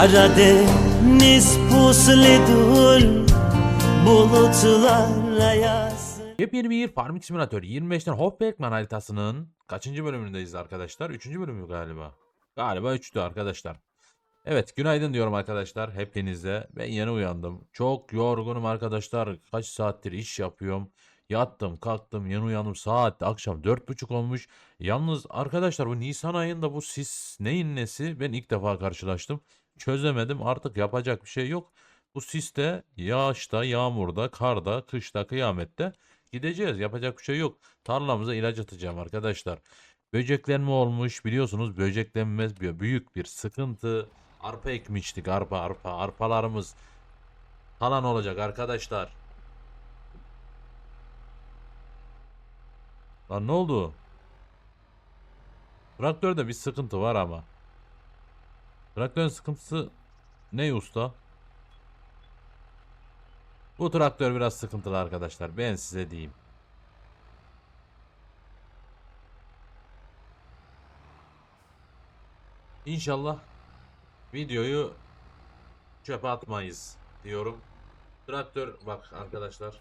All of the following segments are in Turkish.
Karadeniz pusludur bulutlarla yaz Yepyeni bir Farming Simulator 25'ten Hofbergman haritasının kaçıncı bölümündeyiz arkadaşlar? Üçüncü bölümü galiba. Galiba üçtü arkadaşlar. Evet günaydın diyorum arkadaşlar hepinize. Ben yeni uyandım. Çok yorgunum arkadaşlar. Kaç saattir iş yapıyorum. Yattım kalktım yeni uyandım saat akşam dört buçuk olmuş. Yalnız arkadaşlar bu Nisan ayında bu sis neyin nesi ben ilk defa karşılaştım. Çözemedim artık yapacak bir şey yok. Bu siste yağışta, yağmurda, karda, kışta, kıyamette gideceğiz. Yapacak bir şey yok. Tarlamıza ilaç atacağım arkadaşlar. Böceklenme olmuş biliyorsunuz böceklenmez büyük bir sıkıntı. Arpa ekmiştik arpa arpa arpalarımız falan olacak arkadaşlar. Lan ne oldu? Traktörde bir sıkıntı var ama. Traktörün sıkıntısı ne usta? Bu traktör biraz sıkıntılı arkadaşlar. Ben size diyeyim. İnşallah videoyu çöpe atmayız diyorum. Traktör bak arkadaşlar.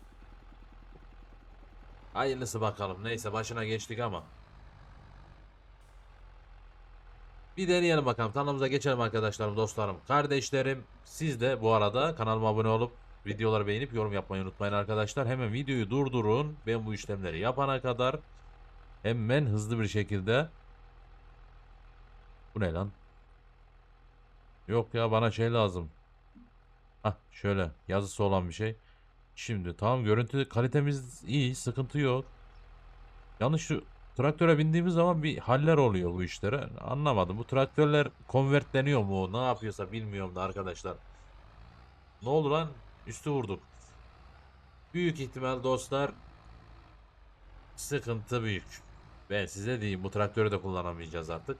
Hayırlısı bakalım. Neyse başına geçtik ama. Bir deneyelim bakalım. Tanrımıza geçelim arkadaşlarım, dostlarım, kardeşlerim. Siz de bu arada kanalıma abone olup videoları beğenip yorum yapmayı unutmayın arkadaşlar. Hemen videoyu durdurun. Ben bu işlemleri yapana kadar hemen hızlı bir şekilde Bu ne lan? Yok ya bana şey lazım. Hah şöyle yazısı olan bir şey. Şimdi tamam görüntü kalitemiz iyi, sıkıntı yok. Yalnız şu traktöre bindiğimiz zaman bir haller oluyor bu işlere. Anlamadım. Bu traktörler konvertleniyor mu? Ne yapıyorsa bilmiyorum da arkadaşlar. Ne oldu lan? Üstü vurduk. Büyük ihtimal dostlar sıkıntı büyük. Ben size diyeyim bu traktörü de kullanamayacağız artık.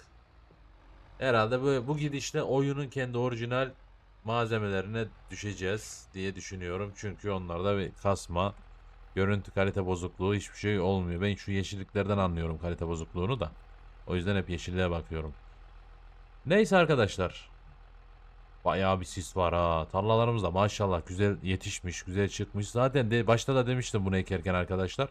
Herhalde bu, bu gidişle oyunun kendi orijinal malzemelerine düşeceğiz diye düşünüyorum. Çünkü onlarda bir kasma, görüntü kalite bozukluğu hiçbir şey olmuyor. Ben şu yeşilliklerden anlıyorum kalite bozukluğunu da. O yüzden hep yeşilliğe bakıyorum. Neyse arkadaşlar. Bayağı bir sis var ha. Tarlalarımız da maşallah güzel yetişmiş, güzel çıkmış. Zaten de başta da demiştim bunu ekerken arkadaşlar.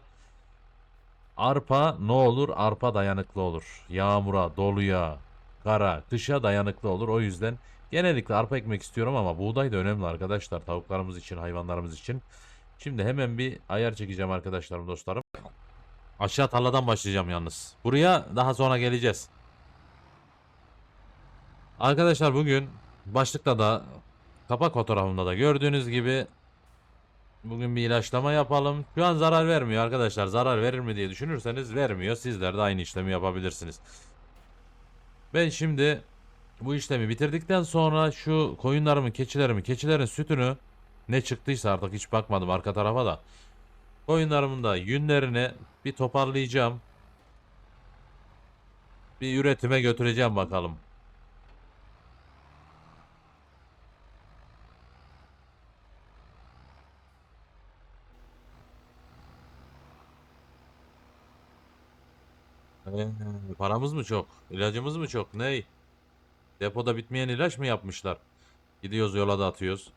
Arpa ne olur? Arpa dayanıklı olur. Yağmura, doluya, kara, kışa dayanıklı olur. O yüzden genellikle arpa ekmek istiyorum ama buğday da önemli arkadaşlar. Tavuklarımız için, hayvanlarımız için. Şimdi hemen bir ayar çekeceğim arkadaşlarım, dostlarım. Aşağı tarladan başlayacağım yalnız. Buraya daha sonra geleceğiz. Arkadaşlar bugün başlıkta da kapak fotoğrafımda da gördüğünüz gibi bugün bir ilaçlama yapalım. Şu an zarar vermiyor arkadaşlar. Zarar verir mi diye düşünürseniz vermiyor. Sizler de aynı işlemi yapabilirsiniz. Ben şimdi bu işlemi bitirdikten sonra şu koyunlarımın, keçilerimin, keçilerin sütünü ne çıktıysa artık hiç bakmadım arka tarafa da. Koyunlarımın da yünlerini bir toparlayacağım. Bir üretime götüreceğim bakalım. Ee, paramız mı çok? İlacımız mı çok? Ney? Depoda bitmeyen ilaç mı yapmışlar? Gidiyoruz yola da atıyoruz.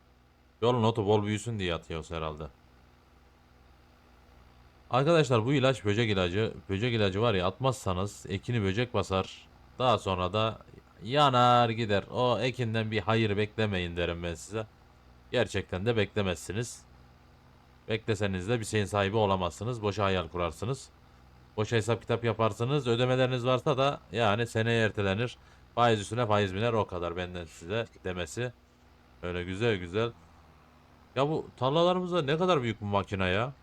Yolun otu bol büyüsün diye atıyoruz herhalde. Arkadaşlar bu ilaç böcek ilacı. Böcek ilacı var ya atmazsanız ekini böcek basar. Daha sonra da yanar gider. O ekinden bir hayır beklemeyin derim ben size. Gerçekten de beklemezsiniz. Bekleseniz de bir şeyin sahibi olamazsınız. Boşa hayal kurarsınız. Boşa hesap kitap yaparsınız. Ödemeleriniz varsa da yani seneye ertelenir. Faiz üstüne faiz biner o kadar benden size demesi. Öyle güzel güzel. Ya bu tarlalarımızda ne kadar büyük bu makine ya.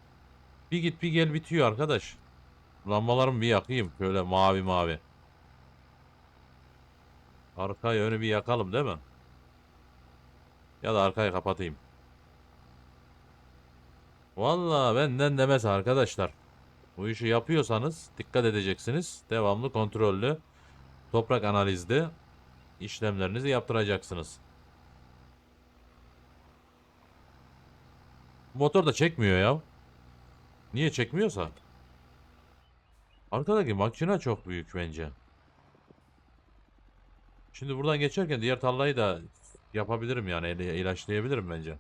Bir git bir gel bitiyor arkadaş. Lambalarımı bir yakayım şöyle mavi mavi. Arkayı önü bir yakalım değil mi? Ya da arkayı kapatayım. Vallahi benden demez arkadaşlar. Bu işi yapıyorsanız dikkat edeceksiniz. Devamlı kontrollü toprak analizli işlemlerinizi yaptıracaksınız. Motor da çekmiyor ya. Niye çekmiyorsa? Arkadaki makine çok büyük bence. Şimdi buradan geçerken diğer tarlayı da yapabilirim yani ilaçlayabilirim bence.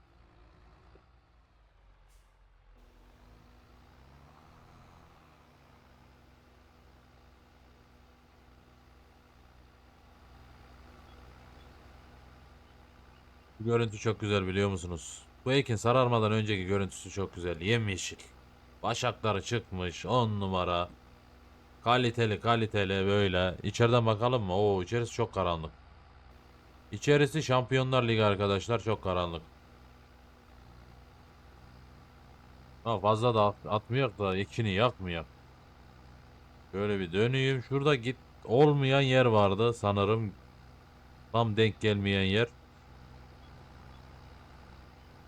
Görüntü çok güzel biliyor musunuz? Bu ekin sararmadan önceki görüntüsü çok güzel. Yemyeşil. Başakları çıkmış. 10 numara. Kaliteli kaliteli böyle. İçeriden bakalım mı? Oo içerisi çok karanlık. İçerisi Şampiyonlar Ligi arkadaşlar çok karanlık. Ha, fazla da at- atmıyor da ikini yakmıyor. Böyle bir döneyim. Şurada git olmayan yer vardı sanırım. Tam denk gelmeyen yer.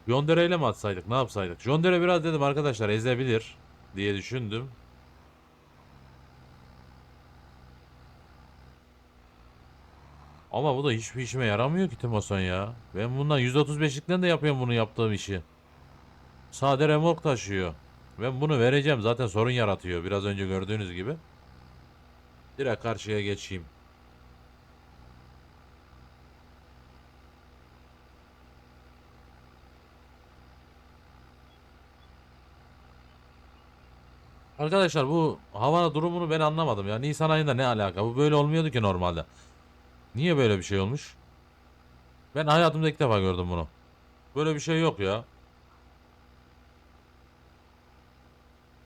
Yondere ile mi atsaydık? Ne yapsaydık? Yondere biraz dedim arkadaşlar ezebilir diye düşündüm. Ama bu da hiçbir işime yaramıyor ki Timoson ya. Ben bundan 135'likten de yapıyorum bunu yaptığım işi. Sade remork taşıyor. Ben bunu vereceğim zaten sorun yaratıyor biraz önce gördüğünüz gibi. Direkt karşıya geçeyim. Arkadaşlar bu hava durumunu ben anlamadım ya. Nisan ayında ne alaka? Bu böyle olmuyordu ki normalde. Niye böyle bir şey olmuş? Ben hayatımda ilk defa gördüm bunu. Böyle bir şey yok ya.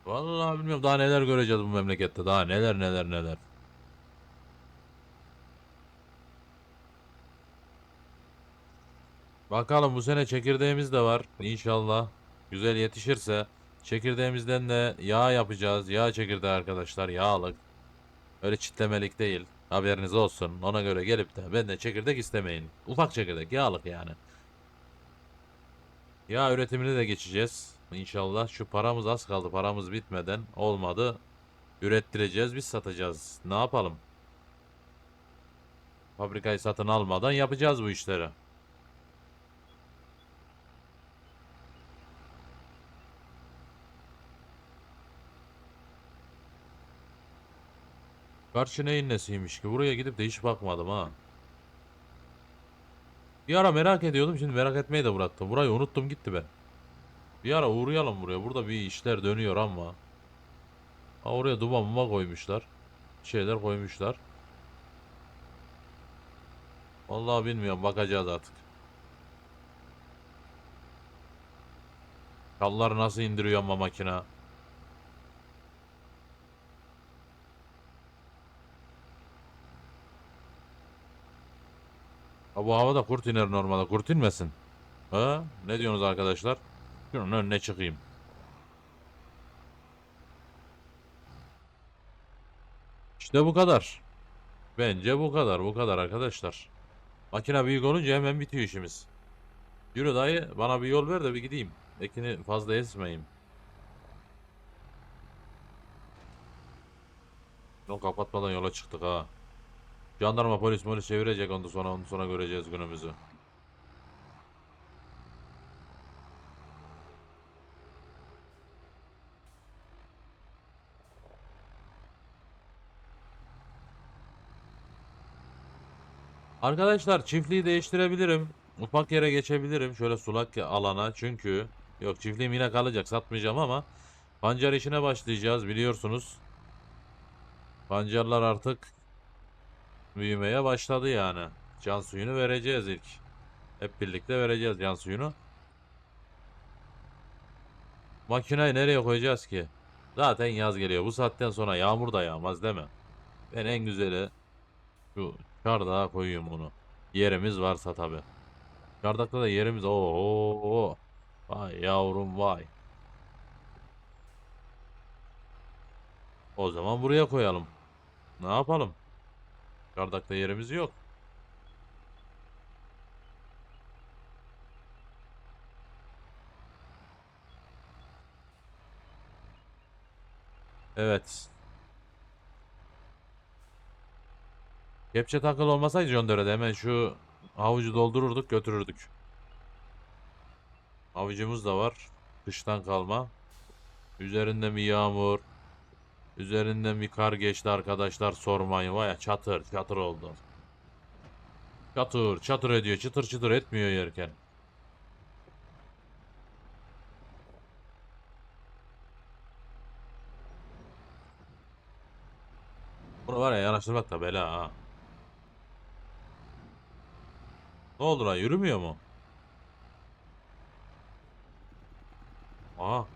Vallahi bilmiyorum daha neler göreceğiz bu memlekette. Daha neler neler neler. Bakalım bu sene çekirdeğimiz de var. İnşallah güzel yetişirse çekirdeğimizden de yağ yapacağız. Yağ çekirdeği arkadaşlar. Yağlık. Öyle çitlemelik değil. Haberiniz olsun. Ona göre gelip de benden çekirdek istemeyin. Ufak çekirdek, yağlık yani. Yağ üretimine de geçeceğiz. İnşallah şu paramız az kaldı. Paramız bitmeden olmadı. Ürettireceğiz, biz satacağız. Ne yapalım? Fabrikayı satın almadan yapacağız bu işleri. Karşı neyin nesiymiş ki? Buraya gidip de hiç bakmadım ha. Bir ara merak ediyordum şimdi merak etmeyi de bıraktım. Burayı unuttum gitti ben. Bir ara uğrayalım buraya. Burada bir işler dönüyor ama. Ha oraya duman muma koymuşlar. Şeyler koymuşlar. Vallahi bilmiyorum bakacağız artık. Kallar nasıl indiriyor ama makina. Ha bu havada kurt iner normalde. Kurt inmesin. Ha? Ne diyorsunuz arkadaşlar? Şunun önüne çıkayım. İşte bu kadar. Bence bu kadar. Bu kadar arkadaşlar. Makine büyük olunca hemen bitiyor işimiz. Yürü dayı bana bir yol ver de bir gideyim. Ekini fazla ezmeyeyim. Yok kapatmadan yola çıktık ha. Jandarma polis polis çevirecek ondan sonra ondan sonra göreceğiz günümüzü. Arkadaşlar çiftliği değiştirebilirim. Ufak yere geçebilirim. Şöyle sulak alana. Çünkü yok çiftliğim yine kalacak. Satmayacağım ama pancar işine başlayacağız biliyorsunuz. Pancarlar artık büyümeye başladı yani. Can suyunu vereceğiz ilk. Hep birlikte vereceğiz can suyunu. Makineyi nereye koyacağız ki? Zaten yaz geliyor. Bu saatten sonra yağmur da yağmaz değil mi? Ben en güzeli şu çardağa koyuyorum bunu. Yerimiz varsa tabi. Çardakta da yerimiz o Vay yavrum vay. O zaman buraya koyalım. Ne yapalım? Çardakta yerimiz yok. Evet. Kepçe takılı olmasaydı John Deere'de hemen şu havucu doldururduk götürürdük. Havucumuz da var. Kıştan kalma. Üzerinden bir yağmur. Üzerinden bir kar geçti arkadaşlar sormayın. Vay ya çatır çatır oldu. Çatır çatır ediyor. Çıtır çıtır etmiyor yerken. Bunu var ya yanaştırmak da bela ha. Ne oldu lan yürümüyor mu? Aha.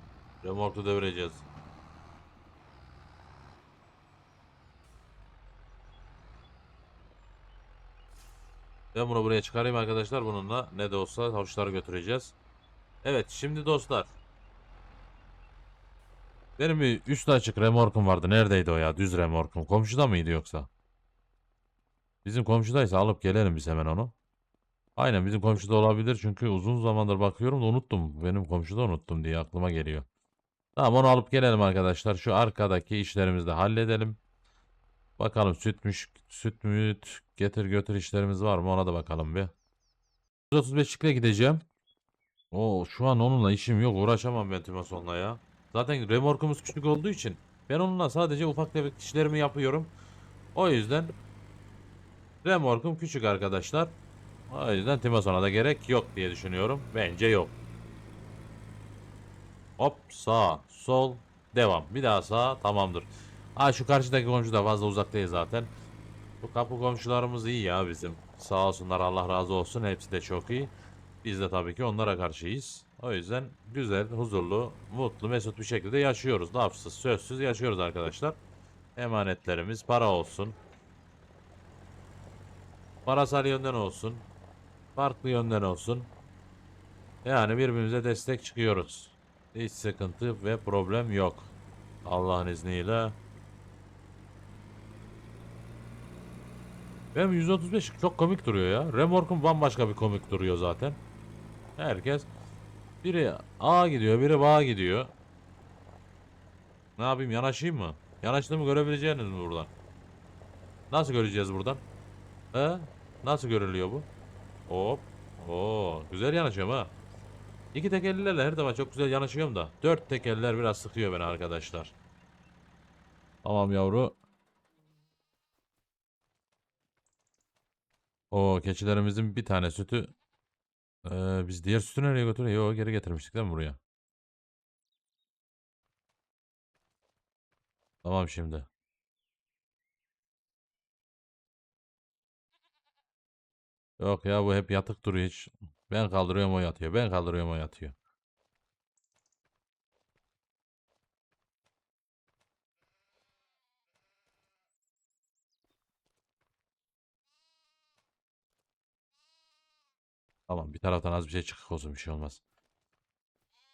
Remorku devireceğiz. Ben bunu buraya çıkarayım arkadaşlar. Bununla ne de olsa hoşları götüreceğiz. Evet şimdi dostlar. Benim bir üstü açık remorkum vardı. Neredeydi o ya? Düz remorkum. Komşuda mıydı yoksa? Bizim komşudaysa alıp gelelim biz hemen onu. Aynen bizim komşuda olabilir. Çünkü uzun zamandır bakıyorum da unuttum. Benim komşuda unuttum diye aklıma geliyor. Tamam onu alıp gelelim arkadaşlar. Şu arkadaki işlerimizi de halledelim. Bakalım sütmüş, süt müt, getir götür işlerimiz var mı ona da bakalım bir. 135'likle gideceğim. Oo şu an onunla işim yok. Uğraşamam ben Timason'la ya. Zaten remorkumuz küçük olduğu için ben onunla sadece ufak tefek işlerimi yapıyorum. O yüzden remorkum küçük arkadaşlar. O yüzden Timason'a da gerek yok diye düşünüyorum. Bence yok. Hop sağ, sol, devam. Bir daha sağ, tamamdır. Ha şu karşıdaki komşu da fazla uzak değil zaten. Bu kapı komşularımız iyi ya bizim. Sağ olsunlar Allah razı olsun. Hepsi de çok iyi. Biz de tabii ki onlara karşıyız. O yüzden güzel, huzurlu, mutlu, mesut bir şekilde yaşıyoruz. Lafsız, sözsüz yaşıyoruz arkadaşlar. Emanetlerimiz para olsun. Parasal yönden olsun. Farklı yönden olsun. Yani birbirimize destek çıkıyoruz. Hiç sıkıntı ve problem yok. Allah'ın izniyle. Benim 135 çok komik duruyor ya. Remork'un bambaşka bir komik duruyor zaten. Herkes biri A gidiyor, biri B gidiyor. Ne yapayım yanaşayım mı? Yanaştığımı görebileceğiniz mi buradan? Nasıl göreceğiz buradan? He? Nasıl görülüyor bu? Hop. Oo, güzel yanaşıyorum ha. İki tekerlilerle her zaman çok güzel yanaşıyorum da. Dört tekerler biraz sıkıyor beni arkadaşlar. Tamam yavru. O keçilerimizin bir tane sütü. Ee, biz diğer sütü nereye götürüyor? Yok geri getirmiştik değil mi buraya? Tamam şimdi. Yok ya bu hep yatık duruyor hiç. Ben kaldırıyorum o yatıyor. Ben kaldırıyorum o yatıyor. Tamam bir taraftan az bir şey çıkık olsun bir şey olmaz.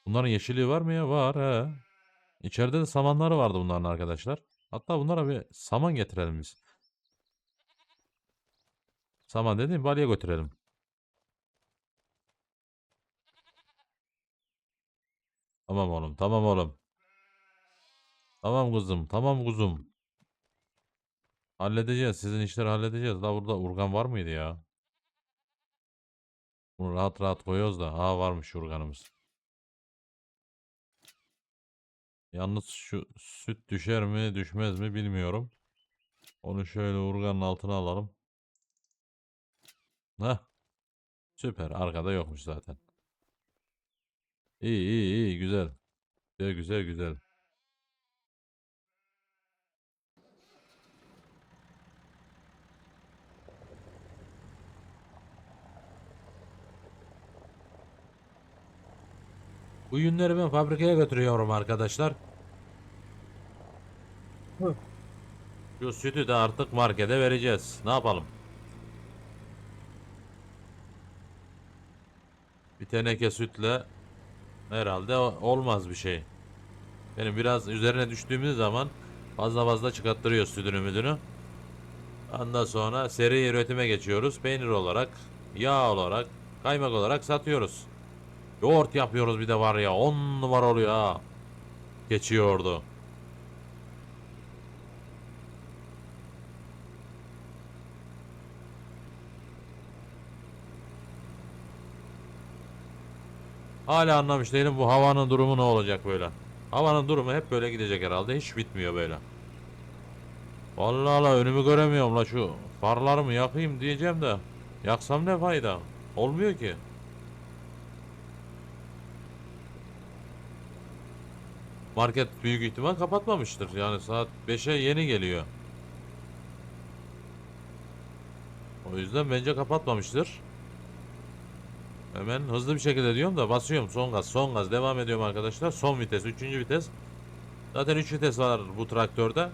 Bunların yeşilliği var mı ya? Var he. İçeride de samanları vardı bunların arkadaşlar. Hatta bunlara bir saman getirelim biz. Saman dediğim balya götürelim. Tamam oğlum, tamam oğlum. Tamam kızım, tamam kuzum. Halledeceğiz, sizin işleri halledeceğiz. La burada urgan var mıydı ya? Bunu rahat rahat koyuyoruz da. Ha varmış urganımız. Yalnız şu süt düşer mi düşmez mi bilmiyorum. Onu şöyle urganın altına alalım. Heh. Süper. Arkada yokmuş zaten. İyi iyi iyi güzel. Güzel güzel güzel. Bu yünleri ben fabrikaya götürüyorum arkadaşlar. Şu sütü de artık markete vereceğiz. Ne yapalım? Bir teneke sütle herhalde olmaz bir şey. Benim biraz üzerine düştüğümüz zaman fazla fazla çıkarttırıyor sütünü müdünü. Ondan sonra seri üretime geçiyoruz. Peynir olarak, yağ olarak, kaymak olarak satıyoruz. Yoğurt yapıyoruz bir de var ya 10 numara oluyor ha. Geçiyordu. Hala anlamış değilim bu havanın durumu ne olacak böyle. Havanın durumu hep böyle gidecek herhalde. Hiç bitmiyor böyle. Vallahi la önümü göremiyorum la şu farlarımı yakayım diyeceğim de. Yaksam ne fayda? Olmuyor ki. Market büyük ihtimal kapatmamıştır. Yani saat 5'e yeni geliyor. O yüzden bence kapatmamıştır. Hemen hızlı bir şekilde diyorum da basıyorum son gaz son gaz devam ediyorum arkadaşlar. Son vites 3. vites. Zaten 3 vites var bu traktörde.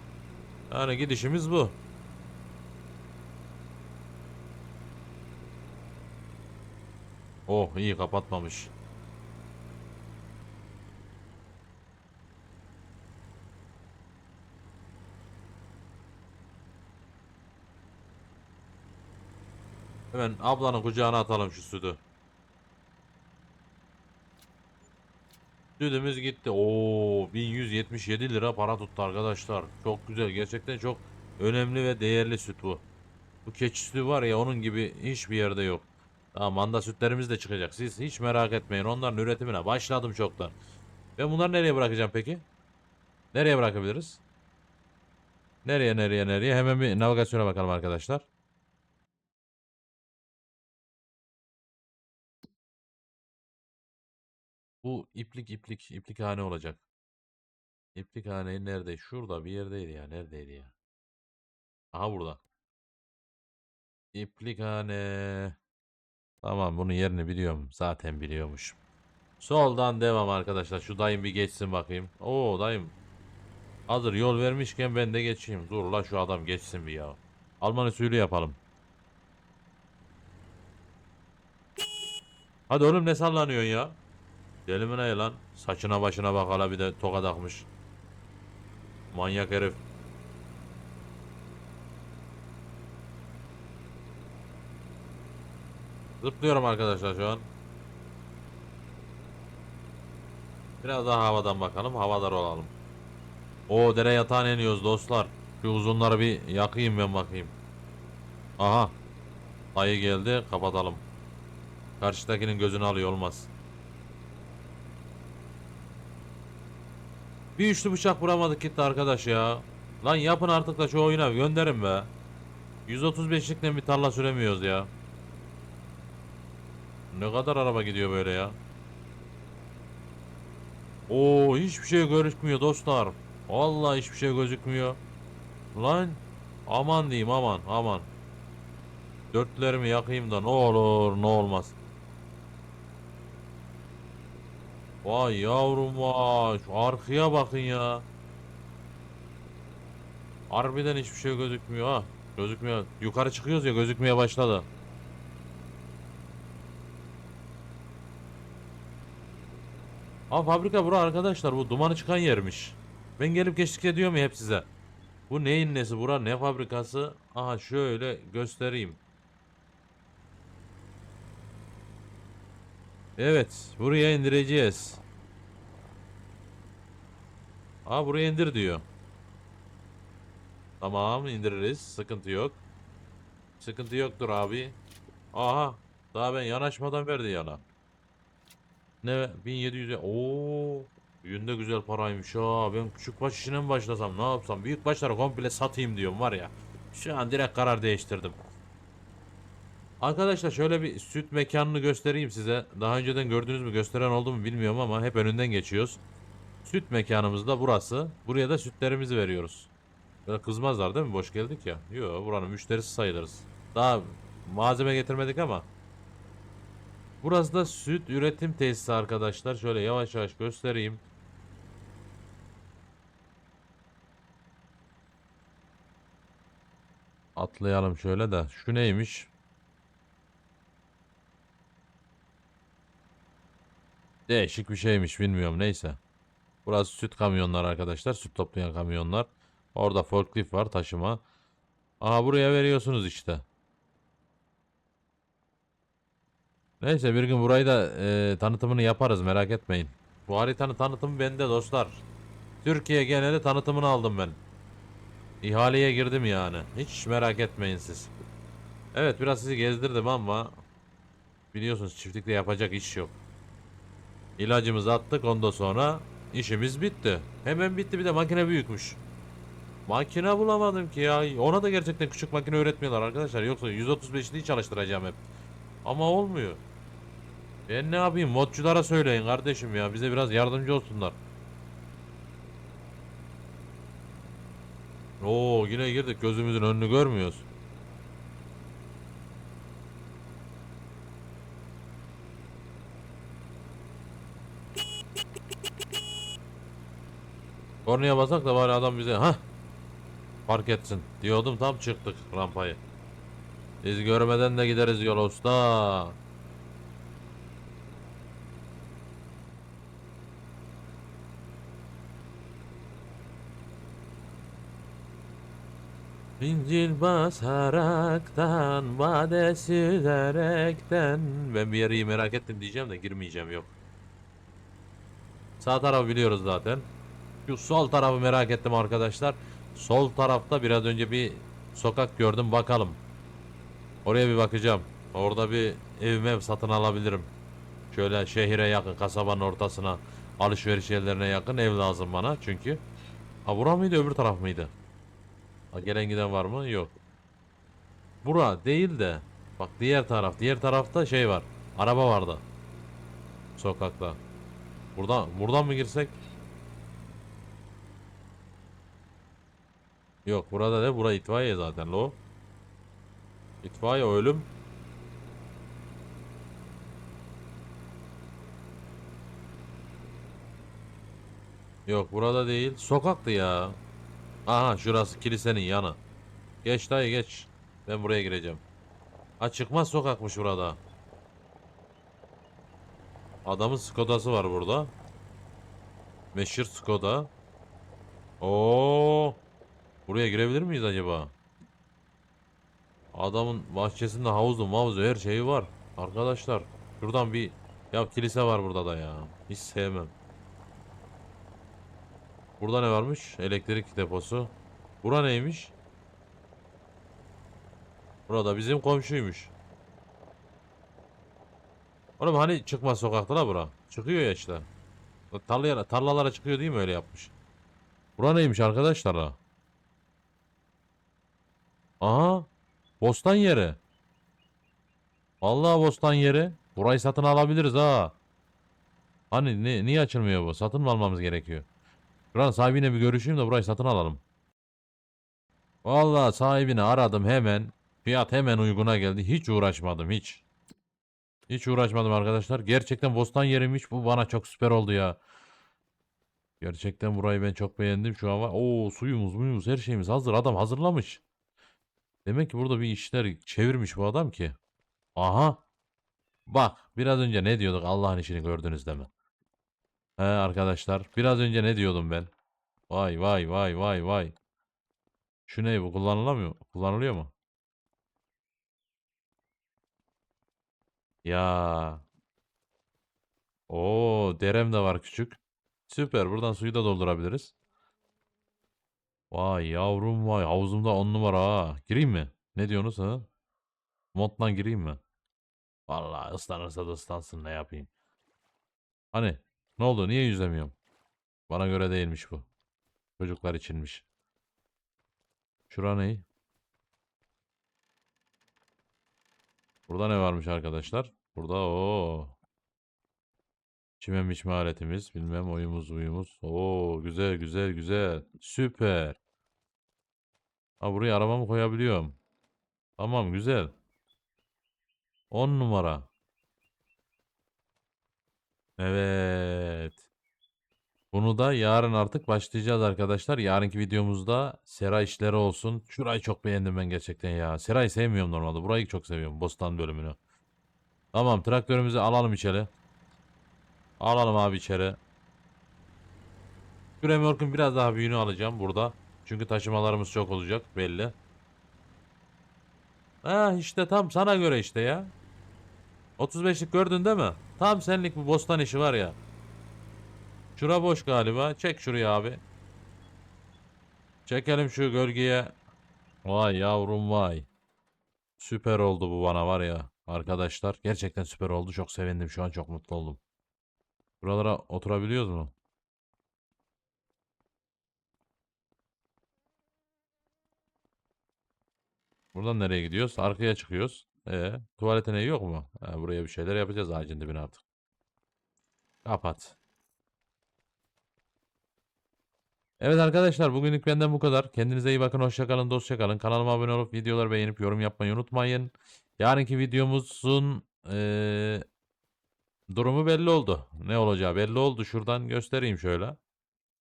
Yani gidişimiz bu. Oh iyi kapatmamış. Hemen ablanın kucağına atalım şu sütü. Sütümüz gitti. Oo 1177 lira para tuttu arkadaşlar. Çok güzel. Gerçekten çok önemli ve değerli süt bu. Bu keçi sütü var ya onun gibi hiçbir yerde yok. Tamam manda sütlerimiz de çıkacak. Siz hiç merak etmeyin. Onların üretimine başladım çoktan. Ben bunları nereye bırakacağım peki? Nereye bırakabiliriz? Nereye nereye nereye? Hemen bir navigasyona bakalım arkadaşlar. Bu iplik iplik iplikhane olacak. İplikhane nerede? Şurada bir yerdeydi ya. Neredeydi ya? Aha burada. İplikhane. Tamam bunun yerini biliyorum. Zaten biliyormuşum. Soldan devam arkadaşlar. Şu dayım bir geçsin bakayım. Oo dayım. Hazır yol vermişken ben de geçeyim. Dur la şu adam geçsin bir ya. Alman usulü yapalım. Hadi oğlum ne sallanıyorsun ya? Deli mi ne lan? Saçına başına bak hala bir de toka takmış. Manyak herif. Zıplıyorum arkadaşlar şu an. Biraz daha havadan bakalım. Havadar olalım. O dere yatağına iniyoruz dostlar. Şu uzunları bir yakayım ben bakayım. Aha. Dayı geldi. Kapatalım. Karşıdakinin gözünü alıyor olmaz. Bir üçlü bıçak vuramadık gitti arkadaş ya. Lan yapın artık da şu oyuna gönderin be. 135'likle bir tarla süremiyoruz ya. Ne kadar araba gidiyor böyle ya. Oo hiçbir şey gözükmüyor dostlar. Vallahi hiçbir şey gözükmüyor. Lan aman diyeyim aman aman. Dörtlerimi yakayım da ne olur ne olmaz. Vay yavrum vay. Şu arkaya bakın ya. Harbiden hiçbir şey gözükmüyor ha. Gözükmüyor. Yukarı çıkıyoruz ya gözükmeye başladı. Ha fabrika bura arkadaşlar bu dumanı çıkan yermiş. Ben gelip geçtik ediyorum ya hep size. Bu neyin nesi bura ne fabrikası? Aha şöyle göstereyim. Evet buraya indireceğiz. Aa buraya indir diyor. Tamam indiririz sıkıntı yok. Sıkıntı yoktur abi. Aha daha ben yanaşmadan verdi yana. Ne 1700 Oo Günde güzel paraymış ha. Ben küçük baş işine mi başlasam ne yapsam? Büyük başları komple satayım diyorum var ya. Şu an direkt karar değiştirdim. Arkadaşlar şöyle bir süt mekanını göstereyim size. Daha önceden gördünüz mü gösteren oldu mu bilmiyorum ama hep önünden geçiyoruz. Süt mekanımız da burası. Buraya da sütlerimizi veriyoruz. Böyle kızmazlar değil mi? Boş geldik ya. Yok buranın müşterisi sayılırız. Daha malzeme getirmedik ama. Burası da süt üretim tesisi arkadaşlar. Şöyle yavaş yavaş göstereyim. Atlayalım şöyle de. Şu neymiş? Değişik bir şeymiş bilmiyorum neyse. Burası süt kamyonlar arkadaşlar. Süt toplayan kamyonlar. Orada forklift var taşıma. Aha buraya veriyorsunuz işte. Neyse bir gün burayı da e, tanıtımını yaparız merak etmeyin. Bu haritanın tanıtımı bende dostlar. Türkiye geneli tanıtımını aldım ben. İhaleye girdim yani. Hiç merak etmeyin siz. Evet biraz sizi gezdirdim ama biliyorsunuz çiftlikte yapacak iş yok. İlacımızı attık ondan sonra işimiz bitti. Hemen bitti bir de makine büyükmüş. Makine bulamadım ki ya. Ona da gerçekten küçük makine öğretmiyorlar arkadaşlar. Yoksa 135'liği çalıştıracağım hep. Ama olmuyor. Ben ne yapayım? Modculara söyleyin kardeşim ya. Bize biraz yardımcı olsunlar. Oo yine girdik. Gözümüzün önünü görmüyoruz. Kornaya basak da bari adam bize ha fark etsin diyordum tam çıktık rampayı. Biz görmeden de gideriz yol usta. İncil basaraktan, vade süzerekten. Ben bir yeri merak ettim diyeceğim de girmeyeceğim yok. Sağ tarafı biliyoruz zaten. Şu sol tarafı merak ettim arkadaşlar. Sol tarafta biraz önce bir sokak gördüm bakalım. Oraya bir bakacağım. Orada bir ev mev satın alabilirim. Şöyle şehire yakın, kasabanın ortasına, alışveriş yerlerine yakın ev lazım bana çünkü. Ha bura mıydı öbür taraf mıydı? Ha, gelen giden var mı? Yok. Bura değil de bak diğer taraf. Diğer tarafta şey var. Araba vardı. Sokakta. Buradan buradan mı girsek? Yok burada ne? Bura itfaiye zaten lo. İtfaiye ölüm. Yok burada değil. Sokaktı ya. Aha şurası kilisenin yanı. Geç dayı geç. Ben buraya gireceğim. Ha çıkmaz sokakmış burada. Adamın Skoda'sı var burada. Meşhur Skoda. Oo. Buraya girebilir miyiz acaba? Adamın bahçesinde havuzu mavuzu her şeyi var. Arkadaşlar şuradan bir ya kilise var burada da ya. Hiç sevmem. Burada ne varmış? Elektrik deposu. Bura neymiş? Burada bizim komşuymuş. Oğlum hani çıkmaz sokakta la bura. Çıkıyor ya işte. Tarlaya, tarlalara çıkıyor değil mi öyle yapmış? Bura neymiş arkadaşlar la? Aha. Bostan yeri. Vallahi bostan yeri. Burayı satın alabiliriz ha. Hani ne, niye açılmıyor bu? Satın mı almamız gerekiyor? Buranın sahibiyle bir görüşeyim de burayı satın alalım. Vallahi sahibini aradım hemen. Fiyat hemen uyguna geldi. Hiç uğraşmadım hiç. Hiç uğraşmadım arkadaşlar. Gerçekten bostan yeriymiş. Bu bana çok süper oldu ya. Gerçekten burayı ben çok beğendim. Şu an var. Oo suyumuz muyumuz her şeyimiz hazır. Adam hazırlamış. Demek ki burada bir işler çevirmiş bu adam ki. Aha. Bak biraz önce ne diyorduk Allah'ın işini gördünüz mi? He arkadaşlar biraz önce ne diyordum ben? Vay vay vay vay vay. Şu ne bu kullanılamıyor kullanılıyor mu? Ya. Oo derem de var küçük. Süper buradan suyu da doldurabiliriz. Vay yavrum vay havuzumda on numara ha. Gireyim mi? Ne diyorsunuz ha? Monttan gireyim mi? Vallahi ıslanırsa da ıslansın ne yapayım. Hani ne oldu niye yüzemiyorum? Bana göre değilmiş bu. Çocuklar içinmiş. Şura ne? Burada ne varmış arkadaşlar? Burada o çimen biçme aletimiz, bilmem oyumuz uyumuz. Oo güzel güzel güzel. Süper. Ha buraya arabamı koyabiliyorum. Tamam güzel. 10 numara. Evet. Bunu da yarın artık başlayacağız arkadaşlar. Yarınki videomuzda sera işleri olsun. Şurayı çok beğendim ben gerçekten ya. Serayı sevmiyorum normalde. Burayı çok seviyorum. Bostan bölümünü. Tamam traktörümüzü alalım içeri. Alalım abi içeri. Şu remorkun biraz daha büyüğünü alacağım burada. Çünkü taşımalarımız çok olacak belli. Ha işte tam sana göre işte ya. 35'lik gördün değil mi? Tam senlik bu bostan işi var ya. Şura boş galiba. Çek şuraya abi. Çekelim şu gölgeye. Vay yavrum vay. Süper oldu bu bana var ya. Arkadaşlar gerçekten süper oldu. Çok sevindim şu an çok mutlu oldum. Buralara oturabiliyoruz mu? Buradan nereye gidiyoruz? Arkaya çıkıyoruz. E, tuvaletin evi yok mu? Ha, buraya bir şeyler yapacağız ağacın dibine artık. Kapat. Evet arkadaşlar bugünlük benden bu kadar. Kendinize iyi bakın. Hoşça kalın. Dostça kalın. Kanalıma abone olup videoları beğenip yorum yapmayı unutmayın. Yarınki videomuzun eee, durumu belli oldu. Ne olacağı belli oldu. Şuradan göstereyim şöyle.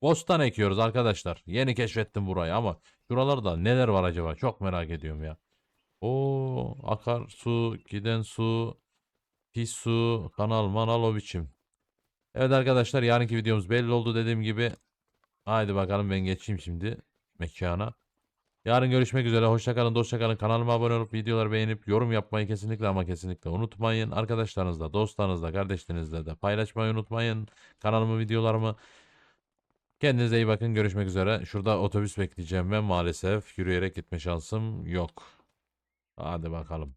Bostan ekiyoruz arkadaşlar. Yeni keşfettim burayı ama şuralarda neler var acaba? Çok merak ediyorum ya. O akar su, giden su, pis su, kanal, manal o biçim. Evet arkadaşlar yarınki videomuz belli oldu dediğim gibi. Haydi bakalım ben geçeyim şimdi mekana. Yarın görüşmek üzere. Hoşça kalın, dostça kalın. Kanalıma abone olup videoları beğenip yorum yapmayı kesinlikle ama kesinlikle unutmayın. Arkadaşlarınızla, dostlarınızla, kardeşlerinizle de paylaşmayı unutmayın. Kanalımı, videolarımı. Kendinize iyi bakın. Görüşmek üzere. Şurada otobüs bekleyeceğim ben maalesef. Yürüyerek gitme şansım yok. Hadi bakalım.